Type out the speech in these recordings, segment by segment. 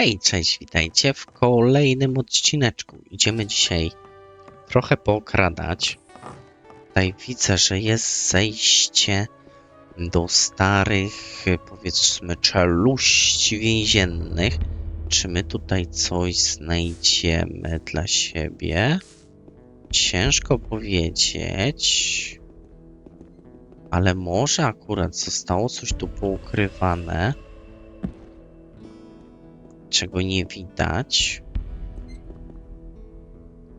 Hej, cześć, witajcie w kolejnym odcineczku. Idziemy dzisiaj trochę pookradać. Tutaj widzę, że jest zejście do starych, powiedzmy, czeluści więziennych. Czy my tutaj coś znajdziemy dla siebie? Ciężko powiedzieć. Ale może akurat zostało coś tu poukrywane czego nie widać.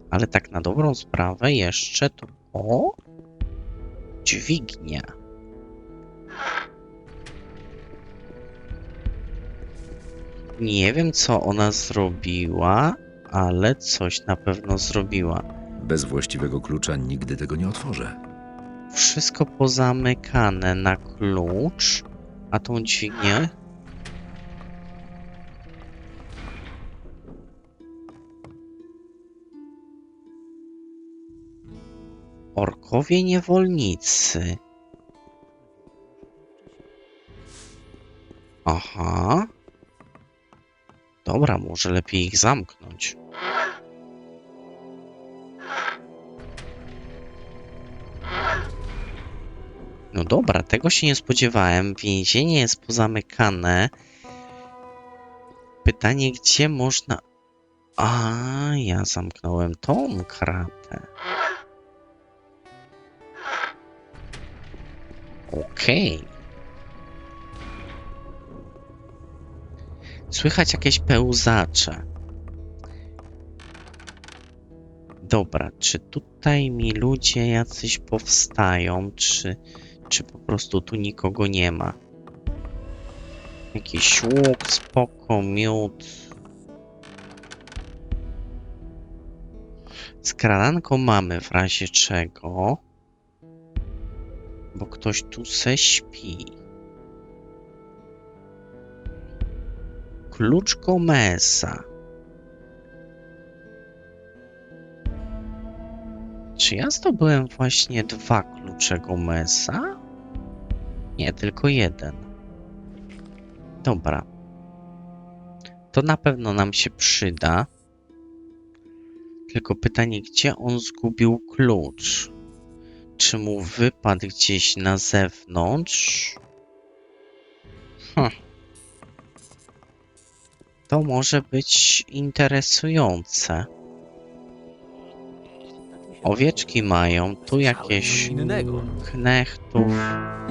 Ale tak na dobrą sprawę jeszcze to... O! Dźwignia. Nie wiem, co ona zrobiła, ale coś na pewno zrobiła. Bez właściwego klucza nigdy tego nie otworzę. Wszystko pozamykane na klucz, a tą dźwignię Orkowie niewolnicy. Aha. Dobra, może lepiej ich zamknąć. No dobra, tego się nie spodziewałem. Więzienie jest pozamykane. Pytanie, gdzie można... A, ja zamknąłem tą kratę. Okej. Słychać jakieś pełzacze. Dobra, czy tutaj mi ludzie jacyś powstają, czy, czy po prostu tu nikogo nie ma? Jakiś łuk, spoko, miód. Skradanko mamy w razie czego. Bo ktoś tu se śpi. Klucz Gomeza. Czy ja zdobyłem właśnie dwa klucze Gomeza? Nie, tylko jeden. Dobra. To na pewno nam się przyda. Tylko pytanie, gdzie on zgubił klucz? Czy mu wypadł gdzieś na zewnątrz? Hm. To może być interesujące. Owieczki mają, tu jakieś knechtów.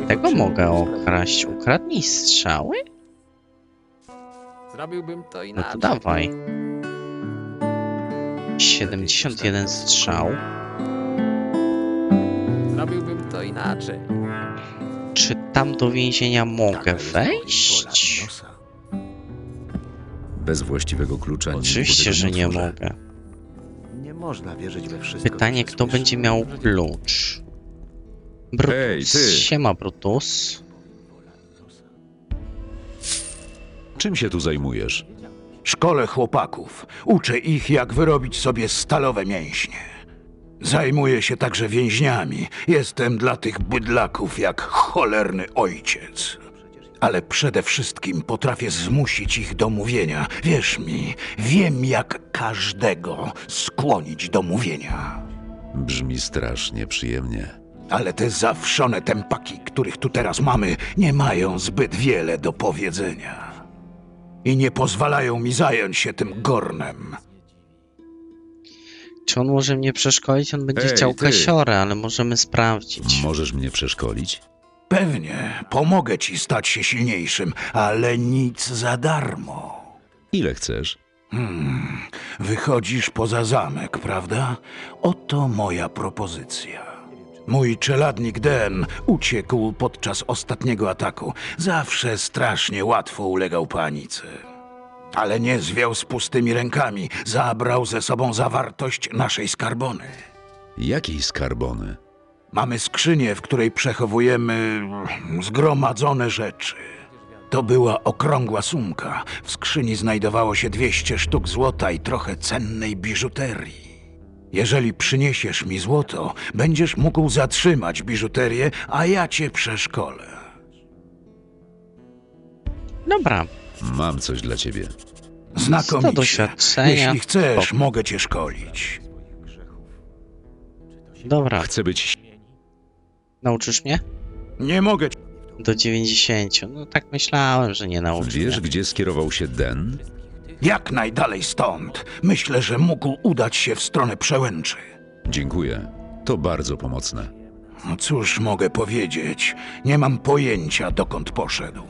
Tego mogę okraść. Ukradnij strzały? Zrobiłbym to No inaczej. to dawaj. 71 strzał. Zrobiłbym to inaczej. Czy tam do więzienia mogę wejść? Bez właściwego klucza Oczywiście, że nie mogę. Nie można wierzyć we wszystko. Pytanie, co kto słyszy. będzie miał klucz? Brutus. Hej, ty! Siema, Brutus. Czym się tu zajmujesz? Szkole chłopaków. Uczę ich, jak wyrobić sobie stalowe mięśnie. Zajmuję się także więźniami. Jestem dla tych bydlaków jak cholerny ojciec. Ale przede wszystkim potrafię zmusić ich do mówienia. Wierz mi, wiem jak każdego skłonić do mówienia. Brzmi strasznie przyjemnie. Ale te zawszone tempaki, których tu teraz mamy, nie mają zbyt wiele do powiedzenia. I nie pozwalają mi zająć się tym gornem. Czy on może mnie przeszkolić? On będzie Ej, chciał ty! kasiorę, ale możemy sprawdzić. Możesz mnie przeszkolić? Pewnie, pomogę ci stać się silniejszym, ale nic za darmo. Ile chcesz? Hmm, wychodzisz poza zamek, prawda? Oto moja propozycja. Mój czeladnik Den uciekł podczas ostatniego ataku. Zawsze strasznie łatwo ulegał panice. Ale nie zwiał z pustymi rękami. Zabrał ze sobą zawartość naszej skarbony. Jakiej skarbony? Mamy skrzynię, w której przechowujemy zgromadzone rzeczy. To była okrągła sumka. W skrzyni znajdowało się 200 sztuk złota i trochę cennej biżuterii. Jeżeli przyniesiesz mi złoto, będziesz mógł zatrzymać biżuterię, a ja cię przeszkolę. Dobra, Mam coś dla ciebie. Znakomicie. doświadczenia. Jeśli chcesz, Spoko. mogę cię szkolić. Dobra, Chcę być... nauczysz mnie? Nie mogę cię. Do 90. No tak myślałem, że nie nauczysz Wiesz, mnie. gdzie skierował się Den? Jak najdalej stąd. Myślę, że mógł udać się w stronę przełęczy. Dziękuję. To bardzo pomocne. No cóż mogę powiedzieć? Nie mam pojęcia, dokąd poszedł.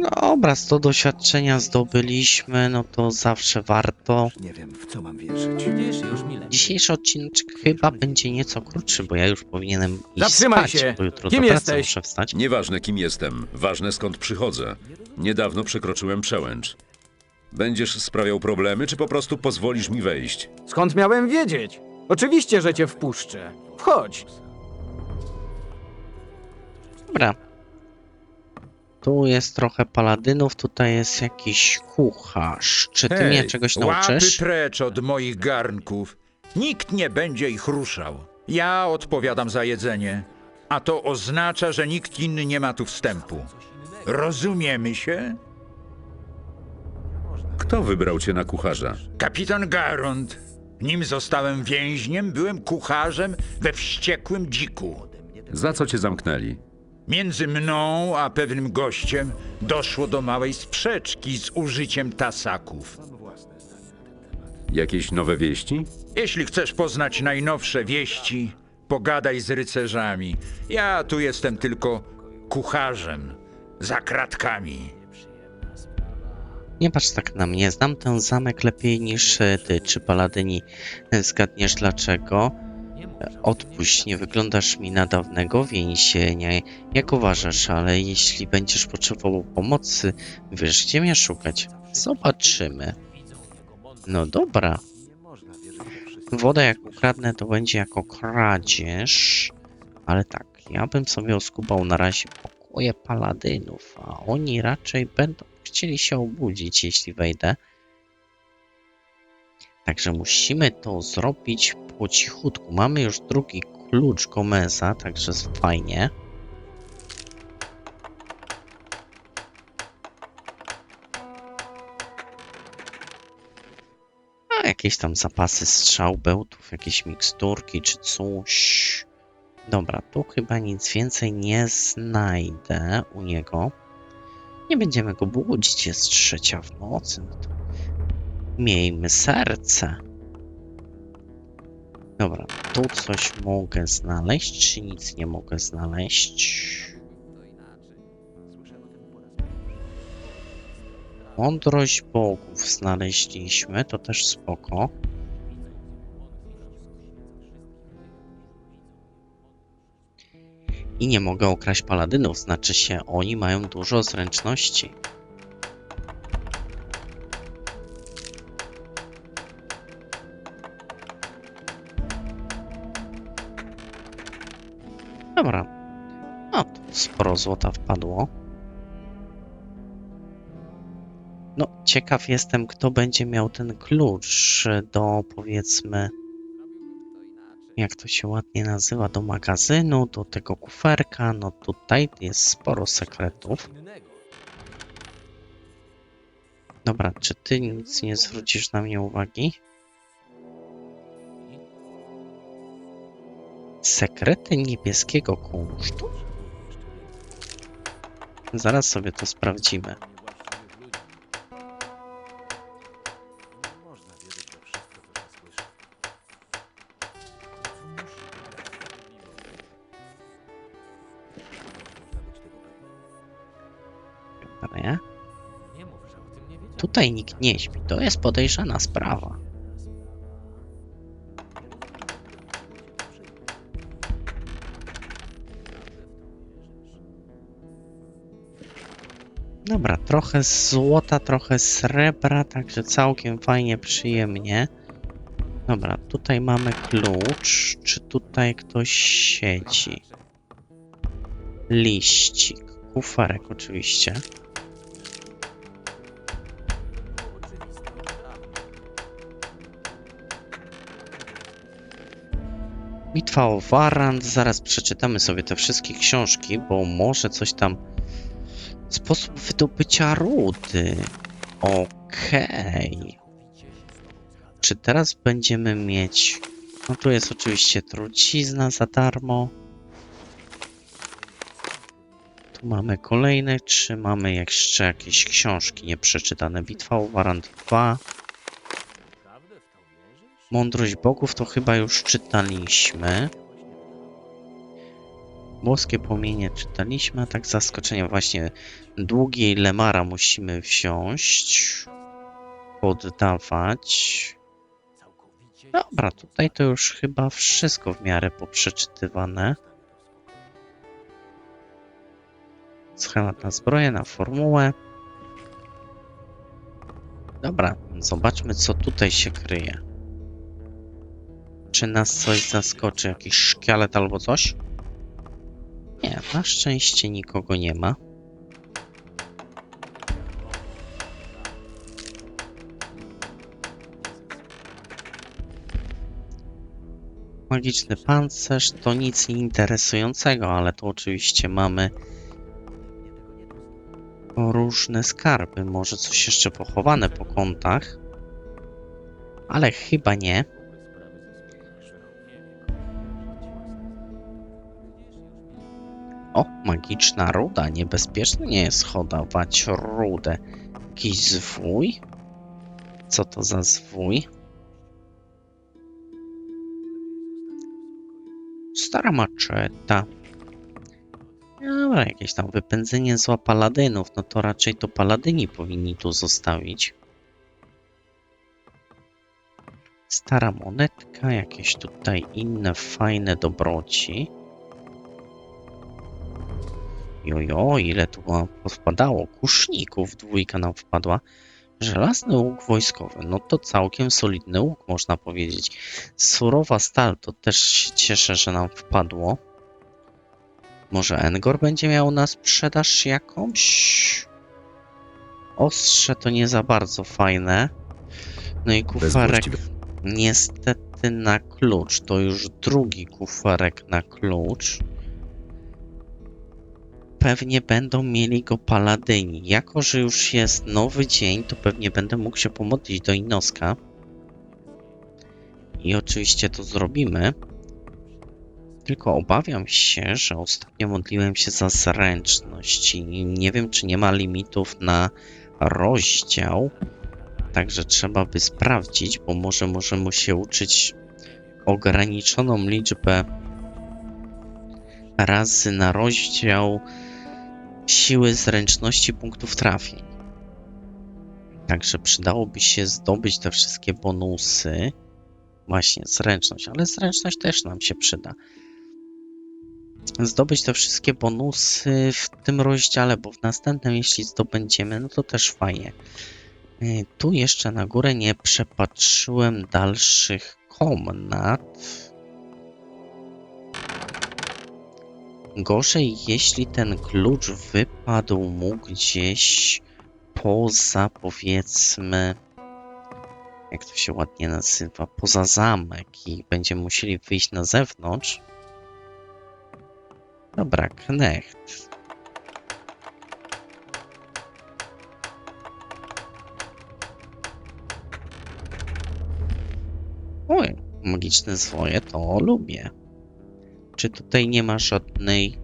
No Dobra, 100 doświadczenia zdobyliśmy, no to zawsze warto. Nie wiem, w co mam wierzyć. Widzisz, już mi lepiej. Dzisiejszy odcinek chyba będzie nieco krótszy, bo ja już powinienem iść Zatrzymaj spać, się! bo jutro Kim do pracy jesteś? muszę wstać. Nieważne kim jestem, ważne skąd przychodzę. Niedawno przekroczyłem przełęcz. Będziesz sprawiał problemy, czy po prostu pozwolisz mi wejść? Skąd miałem wiedzieć? Oczywiście, że cię wpuszczę. Wchodź. Dobra. Tu jest trochę paladynów, tutaj jest jakiś kucharz. Czy ty mnie czegoś Łapy nauczysz? precz od moich garnków. Nikt nie będzie ich ruszał. Ja odpowiadam za jedzenie, a to oznacza, że nikt inny nie ma tu wstępu. Rozumiemy się? Kto wybrał cię na kucharza? Kapitan Garond. Nim zostałem więźniem, byłem kucharzem we wściekłym dziku. Za co cię zamknęli? Między mną a pewnym gościem doszło do małej sprzeczki z użyciem tasaków. Jakieś nowe wieści? Jeśli chcesz poznać najnowsze wieści, pogadaj z rycerzami. Ja tu jestem tylko kucharzem, za kratkami. Nie patrz tak na mnie, znam ten zamek lepiej niż e, ty. Czy paladyni e, zgadniesz dlaczego? Odpuść, nie wyglądasz mi na dawnego więzienia. Jak uważasz, ale jeśli będziesz potrzebował pomocy, wiesz gdzie mnie szukać. Zobaczymy. No dobra. Wodę jak ukradnę, to będzie jako kradzież. Ale tak, ja bym sobie oskubał na razie pokoje paladynów, a oni raczej będą chcieli się obudzić, jeśli wejdę. Także musimy to zrobić po cichutku. Mamy już drugi klucz Gomeza, także fajnie. A jakieś tam zapasy strzał, bełtów, jakieś miksturki czy coś. Dobra, tu chyba nic więcej nie znajdę u niego. Nie będziemy go budzić, jest trzecia w nocy. No to miejmy serce. Dobra, tu coś mogę znaleźć, czy nic nie mogę znaleźć? Mądrość bogów znaleźliśmy, to też spoko. I nie mogę okraść paladynów, znaczy się oni mają dużo zręczności. Dobra. No, sporo złota wpadło. No, ciekaw jestem, kto będzie miał ten klucz do, powiedzmy, jak to się ładnie nazywa, do magazynu, do tego kuferka. No tutaj jest sporo sekretów. Dobra, czy ty nic nie zwrócisz na mnie uwagi? Sekrety niebieskiego kunsztu? Zaraz sobie to sprawdzimy. Nie? Tutaj nikt nie śpi. To jest podejrzana sprawa. Trochę złota, trochę srebra, także całkiem fajnie, przyjemnie. Dobra, tutaj mamy klucz. Czy tutaj ktoś siedzi? Liścik, kuferek oczywiście. Bitwa o Warrant. Zaraz przeczytamy sobie te wszystkie książki, bo może coś tam. Sposób wydobycia rudy. Okej. Czy teraz będziemy mieć... No tu jest oczywiście trucizna za darmo. Tu mamy kolejne, czy mamy jeszcze jakieś książki nieprzeczytane? Bitwa o Warant 2. Mądrość bogów to chyba już czytaliśmy. Boskie płomienie czytaliśmy, a tak zaskoczenie właśnie długiej Lemara musimy wziąć, poddawać. Dobra, tutaj to już chyba wszystko w miarę poprzeczytywane. Schemat na zbroję, na formułę. Dobra, zobaczmy co tutaj się kryje. Czy nas coś zaskoczy? Jakiś szkielet albo coś? Nie, na szczęście nikogo nie ma. Magiczny pancerz to nic interesującego, ale to oczywiście mamy różne skarby. Może coś jeszcze pochowane po kątach, ale chyba nie. O, magiczna ruda. Niebezpieczne nie jest hodować rudę. Jakiś zwój? Co to za zwój? Stara maczeta. Dobra, jakieś tam wypędzenie zła paladynów. No to raczej to paladyni powinni tu zostawić. Stara monetka, jakieś tutaj inne fajne dobroci. Jojo, ile tu wpadało? Kuszników dwójka nam wpadła. Żelazny łuk wojskowy, no to całkiem solidny łuk, można powiedzieć. Surowa stal, to też się cieszę, że nam wpadło. Może Engor będzie miał na sprzedaż jakąś? Ostrze to nie za bardzo fajne. No i właściwego niestety na klucz. To już drugi kuferek na klucz pewnie będą mieli go paladyni. Jako, że już jest nowy dzień, to pewnie będę mógł się pomodlić do Inoska. I oczywiście to zrobimy. Tylko obawiam się, że ostatnio modliłem się za zręczność i nie wiem, czy nie ma limitów na rozdział. Także trzeba by sprawdzić, bo może możemy się uczyć ograniczoną liczbę razy na rozdział siły zręczności punktów trafień. Także przydałoby się zdobyć te wszystkie bonusy. Właśnie zręczność, ale zręczność też nam się przyda. Zdobyć te wszystkie bonusy w tym rozdziale, bo w następnym, jeśli zdobędziemy, no to też fajnie. Y, Tu jeszcze na górę nie przepatrzyłem dalszych komnat. Gorzej, jeśli ten klucz wypadł mu gdzieś poza, powiedzmy, jak to się ładnie nazywa, poza zamek i będziemy musieli wyjść na zewnątrz. Dobra, Knecht. Oj, magiczne zwoje to lubię. Czy tutaj nie ma żadnej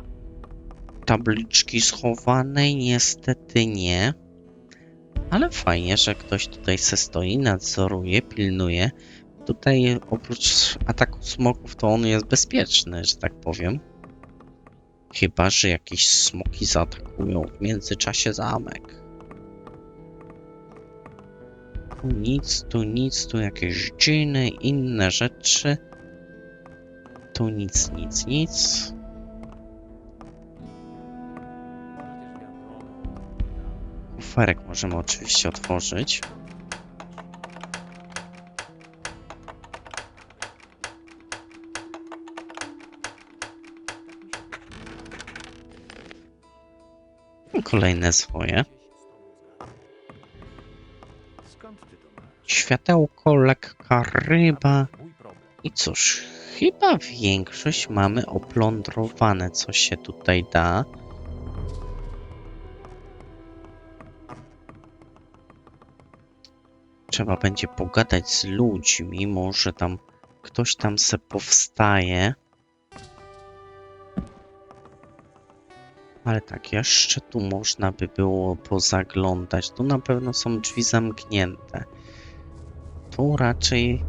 tabliczki schowanej? Niestety nie. Ale fajnie, że ktoś tutaj se stoi, nadzoruje, pilnuje. Tutaj oprócz ataku smoków to on jest bezpieczny, że tak powiem. Chyba, że jakieś smoki zaatakują w międzyczasie zamek. Tu nic, tu nic, tu jakieś dżiny, inne rzeczy. Tu nic, nic, nic. Kuferek możemy oczywiście otworzyć. Kolejne swoje. Światełko, lekka ryba. I cóż, chyba większość mamy oplądrowane, co się tutaj da. Trzeba będzie pogadać z ludźmi, może tam ktoś tam se powstaje. Ale tak, jeszcze tu można by było pozaglądać. Tu na pewno są drzwi zamknięte. Tu raczej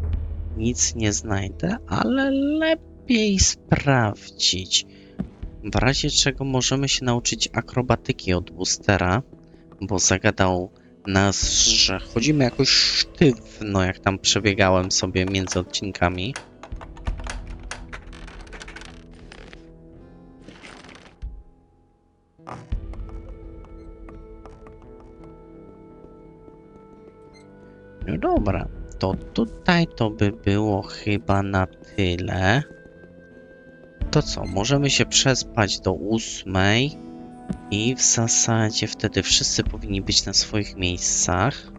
nic nie znajdę, ale lepiej sprawdzić. W razie czego możemy się nauczyć akrobatyki od boostera, bo zagadał nas, że chodzimy jakoś sztywno, jak tam przebiegałem sobie między odcinkami. No dobra, to tutaj to by było chyba na tyle. To co, możemy się przespać do ósmej i w zasadzie wtedy wszyscy powinni być na swoich miejscach.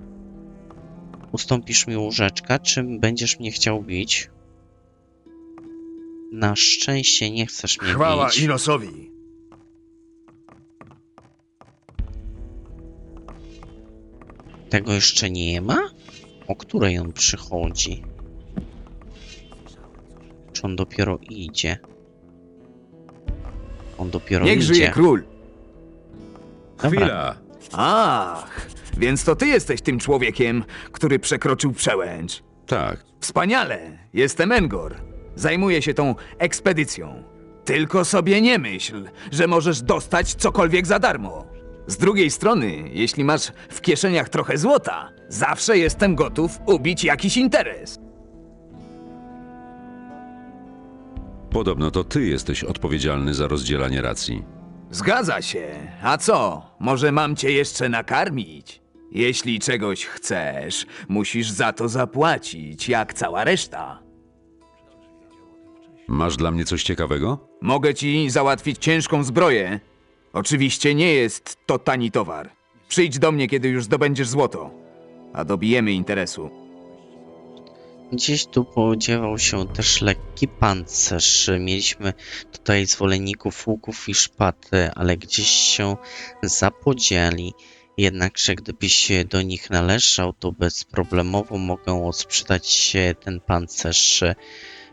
Ustąpisz mi łóżeczka, czy będziesz mnie chciał bić? Na szczęście nie chcesz mnie Chwała bić. Inosowi. Tego jeszcze nie ma? O której on przychodzi? Czy on dopiero idzie? On dopiero Niech idzie. żyje król! Dobra. Chwila! Ach, więc to ty jesteś tym człowiekiem, który przekroczył przełęcz. Tak, Wspaniale! Jestem Engor. Zajmuję się tą ekspedycją. Tylko sobie nie myśl, że możesz dostać cokolwiek za darmo. Z drugiej strony, jeśli masz w kieszeniach trochę złota, zawsze jestem gotów ubić jakiś interes. podobno to ty jesteś odpowiedzialny za rozdzielanie racji. Zgadza się. A co? Może mam cię jeszcze nakarmić? Jeśli czegoś chcesz, musisz za to zapłacić, jak cała reszta. Masz dla mnie coś ciekawego? Mogę ci załatwić ciężką zbroję. Oczywiście nie jest to tani towar. Przyjdź do mnie, kiedy już zdobędziesz złoto. A dobijemy interesu. Gdzieś tu podziewał się też lekki pancerz. Mieliśmy tutaj zwolenników łuków i szpaty, ale gdzieś się zapodzieli. Jednakże gdybyś do nich należał, to bezproblemowo mogę odsprzedać ten pancerz.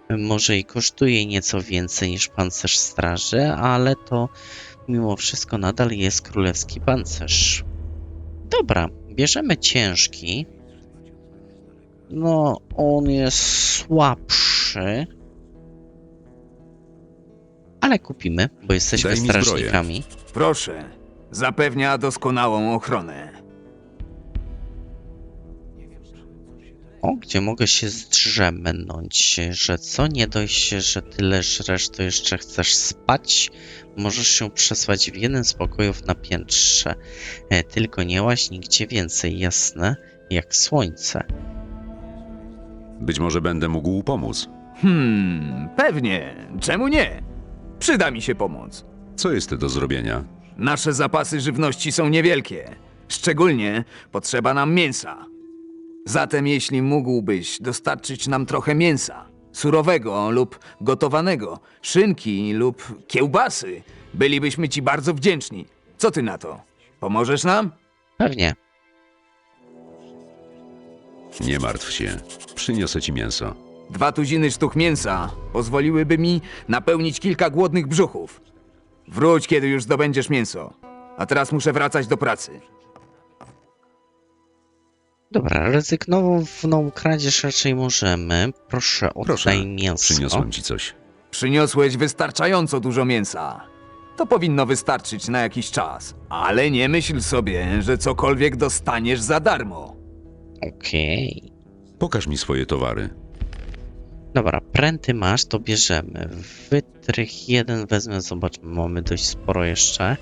Może i kosztuje nieco więcej niż pancerz straży, ale to mimo wszystko nadal jest królewski pancerz. Dobra, bierzemy ciężki. No, on jest słabszy. Ale kupimy, bo jesteśmy strażnikami. Proszę, zapewnia doskonałą ochronę. O, gdzie mogę się zdrzemnąć, że co? Nie dość, że tyle żresz, to jeszcze chcesz spać? Możesz się przesłać w jeden z pokojów na piętrze. E, tylko nie łaź nigdzie więcej, jasne? Jak słońce. Być może będę mógł pomóc. Hmm, pewnie. Czemu nie? Przyda mi się pomoc. Co jest do zrobienia? Nasze zapasy żywności są niewielkie. Szczególnie potrzeba nam mięsa. Zatem jeśli mógłbyś dostarczyć nam trochę mięsa, surowego lub gotowanego, szynki lub kiełbasy, bylibyśmy ci bardzo wdzięczni. Co ty na to? Pomożesz nam? Pewnie. Nie martw się. Przyniosę ci mięso. Dwa tuziny sztuk mięsa pozwoliłyby mi napełnić kilka głodnych brzuchów. Wróć, kiedy już zdobędziesz mięso. A teraz muszę wracać do pracy. Dobra, ryzyknowną kradzież raczej możemy. Proszę, oddaj Proszę, mięso. Przyniosłem ci coś. Przyniosłeś wystarczająco dużo mięsa. To powinno wystarczyć na jakiś czas. Ale nie myśl sobie, że cokolwiek dostaniesz za darmo. Okej. Pokaż mi swoje towary. Dobra, pręty masz, to bierzemy. Wytrych jeden wezmę, zobaczmy, mamy dość sporo jeszcze.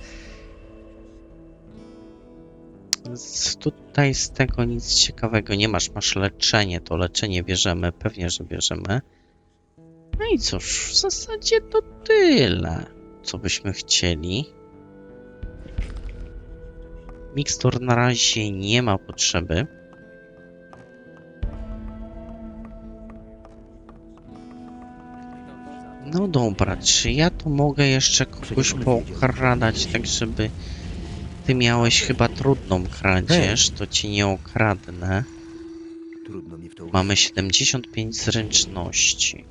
Z, tutaj z tego nic ciekawego nie masz. Masz leczenie, to leczenie bierzemy, pewnie, że bierzemy. No i cóż, w zasadzie to tyle, co byśmy chcieli. Mikstur na razie nie ma potrzeby. No dobra, czy ja tu mogę jeszcze kogoś pookradać, tak żeby... Ty miałeś chyba trudną kradzież, to ci nie okradnę. Mamy 75 zręczności.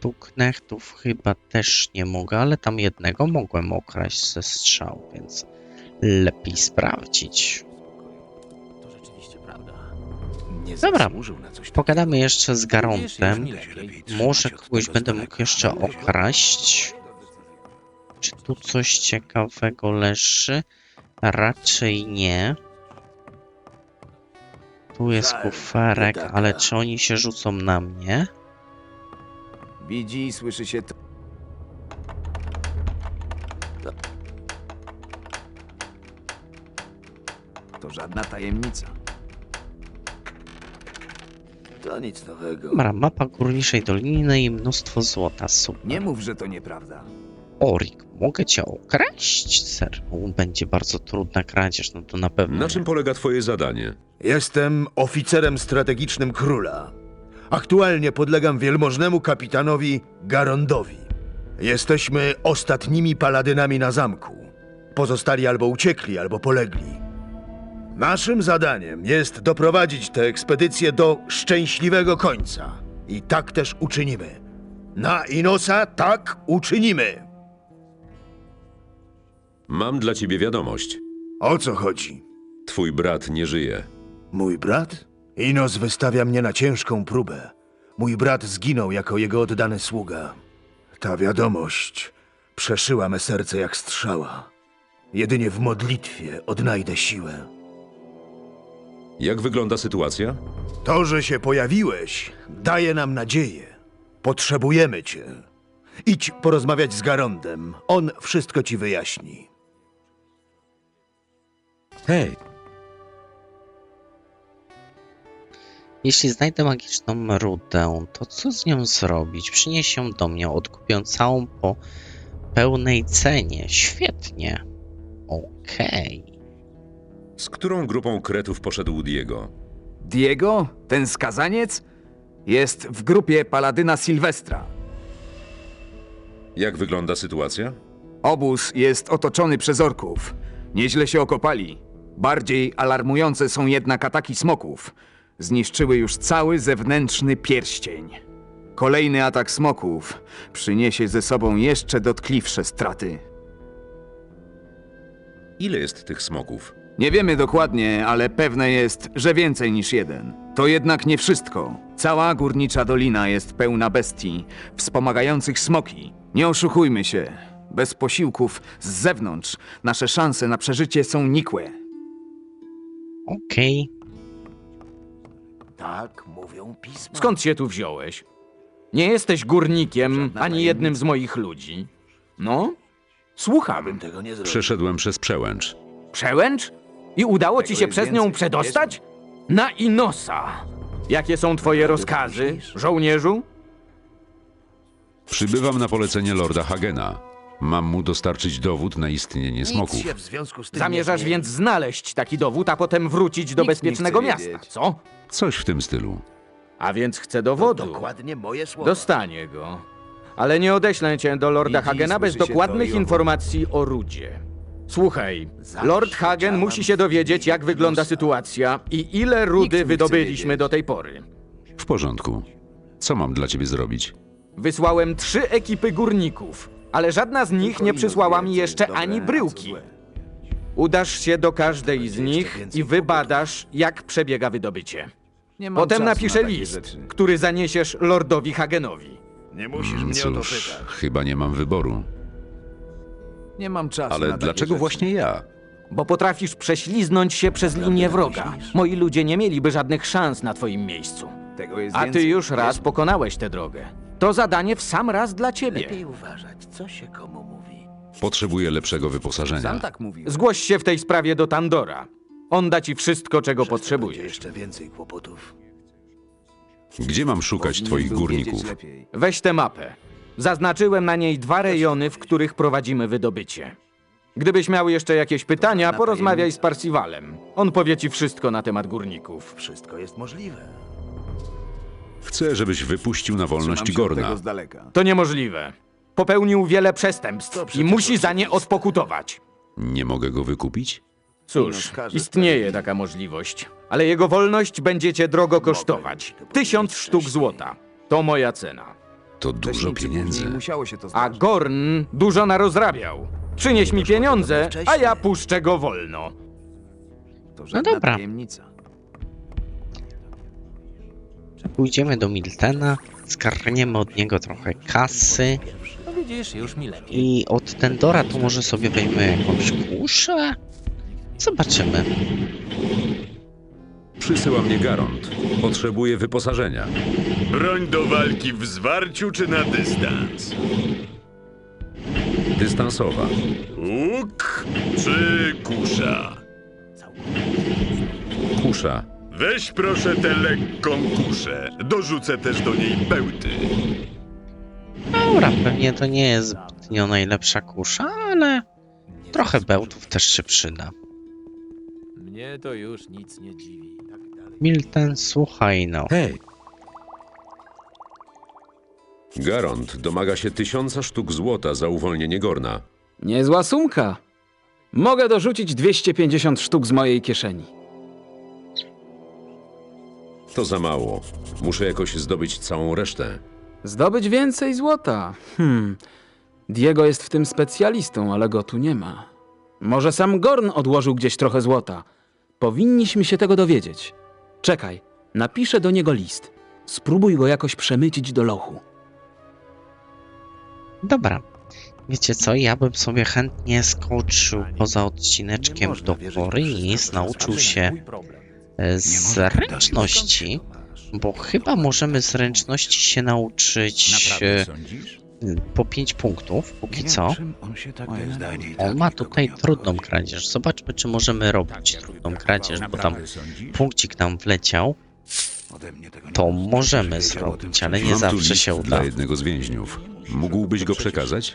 Tu knechtów chyba też nie mogę, ale tam jednego mogłem okraść ze strzału, więc lepiej sprawdzić. Dobra, pogadamy jeszcze z Garontem. Może kogoś będę mógł jeszcze okraść. Czy tu coś ciekawego leży? Raczej nie. Tu jest kuferek, ale czy oni się rzucą na mnie? Widzi i słyszy się to. To żadna tajemnica. To nic nowego. Dobra, mapa górniczej doliny i mnóstwo złota, super. Nie mów, że to nieprawda. Orik, mogę cię okraść? Ser, będzie bardzo trudna kradzież, no to na pewno. Na nie. czym polega twoje zadanie? Jestem oficerem strategicznym króla. Aktualnie podlegam wielmożnemu kapitanowi Garondowi. Jesteśmy ostatnimi paladynami na zamku. Pozostali albo uciekli, albo polegli. Naszym zadaniem jest doprowadzić tę ekspedycję do szczęśliwego końca. I tak też uczynimy. Na Inosa tak uczynimy. Mam dla ciebie wiadomość. O co chodzi? Twój brat nie żyje. Mój brat? Inos wystawia mnie na ciężką próbę. Mój brat zginął jako jego oddany sługa. Ta wiadomość przeszyła me serce jak strzała. Jedynie w modlitwie odnajdę siłę. Jak wygląda sytuacja? To, że się pojawiłeś, daje nam nadzieję. Potrzebujemy cię. Idź porozmawiać z Garondem. On wszystko ci wyjaśni. Hej, Jeśli znajdę magiczną rudę, to co z nią zrobić? Przynieś ją do mnie, odkupię całą po pełnej cenie. Świetnie. Okej. Z którą grupą kretów poszedł Diego? Diego, ten skazaniec, jest w grupie paladyna Sylwestra. Jak wygląda sytuacja? Obóz jest otoczony przez orków. Nieźle się okopali. Bardziej alarmujące są jednak ataki smoków. Zniszczyły już cały zewnętrzny pierścień. Kolejny atak smoków przyniesie ze sobą jeszcze dotkliwsze straty. Ile jest tych smoków? Nie wiemy dokładnie, ale pewne jest, że więcej niż jeden. To jednak nie wszystko. Cała górnicza dolina jest pełna bestii, wspomagających smoki. Nie oszukujmy się. Bez posiłków z zewnątrz nasze szanse na przeżycie są nikłe. Okej. Tak mówią pisma. Skąd się tu wziąłeś? Nie jesteś górnikiem ani jednym z moich ludzi. No? Słucham. tego nie zrobił. Przeszedłem przez przełęcz. Przełęcz? I udało ci się przez nią przedostać? Na Inosa. Jakie są twoje rozkazy, żołnierzu? Przybywam na polecenie lorda Hagena. Mam mu dostarczyć dowód na istnienie Nic smoków. się w związku z tym Zamierzasz nie więc znaleźć taki dowód, a potem wrócić do bezpiecznego miasta, wiedzieć. co? Coś w tym stylu. A więc chcę To dowodu. dokładnie moje słowa. Dostanie go. Ale nie odeślę cię do Lorda Hagena bez dokładnych informacji o Rudzie. Słuchaj, Lord Hagen musi się dowiedzieć, jak wygląda sytuacja i ile rudy wydobyliśmy do tej pory. W porządku. Co mam dla ciebie zrobić? Wysłałem trzy ekipy górników, ale żadna z nich nie przysłała mi jeszcze ani bryłki. Udasz się do każdej z nich i wybadasz, jak przebiega wydobycie. Nie mam Potem czasu na napiszę takie list, rzeczy. który zaniesiesz Lordowi Hagenowi. Nie musisz mnie o to Cóż, pytać. chyba nie mam wyboru. Nie mam czasu na Ale takie dlaczego rzeczy. właśnie ja? Bo potrafisz prześliznąć się przez linię wroga. Moi ludzie nie mieliby żadnych szans na twoim miejscu. Tego jest A ty więcej. już raz pokonałeś tę drogę. To zadanie w sam raz dla ciebie. Lepiej uważać, co się komu mówi. Potrzebuję lepszego wyposażenia. Sam tak mówił. Zgłoś się w tej sprawie do Tandora. On da ci wszystko, czego Będzie potrzebujesz. jeszcze więcej kłopotów. Gdzie mam szukać Powinien twoich był górników? lepiej. Weź tę mapę. Zaznaczyłem na niej dwa rejony, w których prowadzimy wydobycie. Gdybyś miał jeszcze jakieś pytania, porozmawiaj z Parsivalem. On powie ci wszystko na temat górników. Wszystko jest możliwe. Chcę, żebyś wypuścił na Trzymam wolność się Gorna. tego z daleka. To niemożliwe. Popełnił wiele przestępstw i musi za nie odpokutować. Nie mogę go wykupić? Cóż, istnieje taka możliwość, ale jego wolność będziecie drogo kosztować. Tysiąc sztuk złota. To moja cena. To dużo pieniędzy. Musiało się to A Gorn dużo narozrabiał. Przynieś mi pieniądze, a ja puszczę go wolno. To No dobra. tajemnica. Pójdziemy do Miltena, skarniemy od niego trochę kasy No widzisz, już mi lepiej. i od Tendora to może sobie weźmy jakąś kuszę? Zobaczymy. Przysyła mnie Garond. Potrzebuję wyposażenia. Broń do walki w zwarciu czy na dystans? Dystansowa. Łuk czy kusza? Kusza. Weź proszę tę lekką kuszę. Dorzucę też do niej bełty. Dobra, pewnie to nie jest zbytnio najlepsza kusza, ale trochę bełtów też się przyda. Mnie to już nic nie dziwi. Milten, słuchaj no. Hej, Garond domaga się tysiąca sztuk złota za uwolnienie Gorna. Niezła sumka. Mogę dorzucić 250 sztuk z mojej kieszeni. To za mało. Muszę jakoś zdobyć całą resztę. Zdobyć więcej złota. Hmm. Diego jest w tym specjalistą, ale go tu nie ma. Może sam Gorn odłożył gdzieś trochę złota. Powinniśmy się tego dowiedzieć. Czekaj, napiszę do niego list. Spróbuj go jakoś przemycić do lochu. Dobra. Wiecie co, ja bym sobie chętnie skoczył poza odcineczkiem do Korynis, nauczył się e, zręczności, bo chyba możemy zręczności się nauczyć po 5 punktów, póki co. On ma tutaj trudną kradzież. Zobaczmy, czy możemy robić trudną kradzież, bo tam punkcik nam wleciał. To możemy zrobić, ale nie Mam tu zawsze list się uda. dla jednego z więźniów. Mógłbyś go przekazać?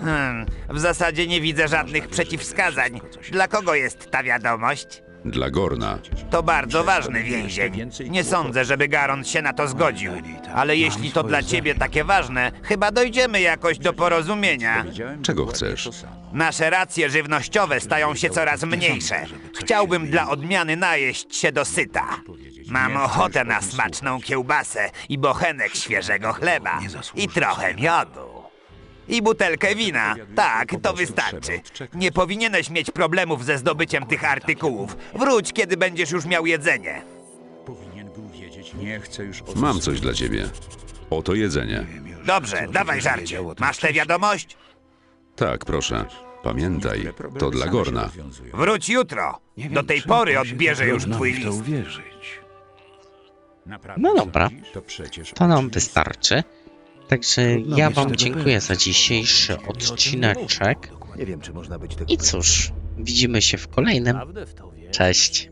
Hmm, w zasadzie nie widzę żadnych przeciwwskazań. Dla kogo jest ta wiadomość? Dla Gorna. To bardzo ważny więzień. Nie sądzę, żeby Garond się na to zgodził. Ale jeśli to dla ciebie takie ważne, chyba dojdziemy jakoś do porozumienia. Czego chcesz? Nasze racje żywnościowe stają się coraz mniejsze. Chciałbym dla odmiany najeść się do syta. Mam ochotę na smaczną kiełbasę i bochenek świeżego chleba. I trochę miodu. I butelkę wina. Tak, to wystarczy. Nie powinieneś mieć problemów ze zdobyciem tych artykułów. Wróć, kiedy będziesz już miał jedzenie. Mam coś dla ciebie. Oto jedzenie. Dobrze, dawaj żarcie. Masz tę wiadomość? Tak, proszę. Pamiętaj, to dla Gorna. Wróć jutro. Do tej pory odbierze już twój list. No dobra, to nam wystarczy. Także ja wam dziękuję za dzisiejszy odcineczek. Nie wiem, czy można być I cóż, widzimy się w kolejnym. Cześć.